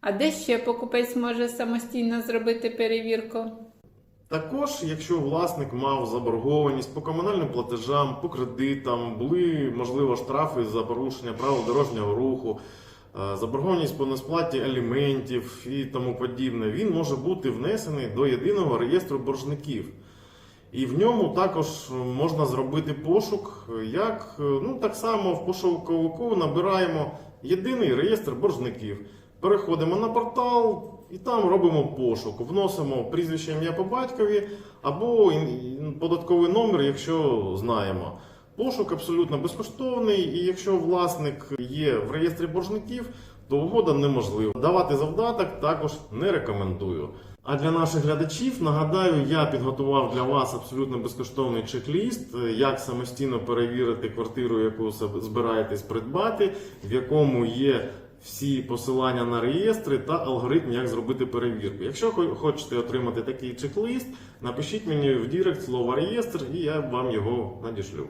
А де ще покупець може самостійно зробити перевірку? Також, якщо власник мав заборгованість по комунальним платежам, по кредитам, були можливо штрафи за порушення правил дорожнього руху, е, заборгованість по несплаті аліментів і тому подібне, він може бути внесений до єдиного реєстру боржників. І в ньому також можна зробити пошук, як ну так само в пошуковику набираємо єдиний реєстр боржників. Переходимо на портал і там робимо пошук, вносимо прізвище ім'я по батькові або податковий номер, якщо знаємо. Пошук абсолютно безкоштовний, і якщо власник є в реєстрі боржників, то угода неможлива. Давати завдаток також не рекомендую. А для наших глядачів нагадаю, я підготував для вас абсолютно безкоштовний чек-ліст, як самостійно перевірити квартиру, яку збираєтесь придбати, в якому є всі посилання на реєстри та алгоритм, як зробити перевірку. Якщо хочете отримати такий чек-лист, напишіть мені в Дірект слово реєстр, і я вам його надішлю.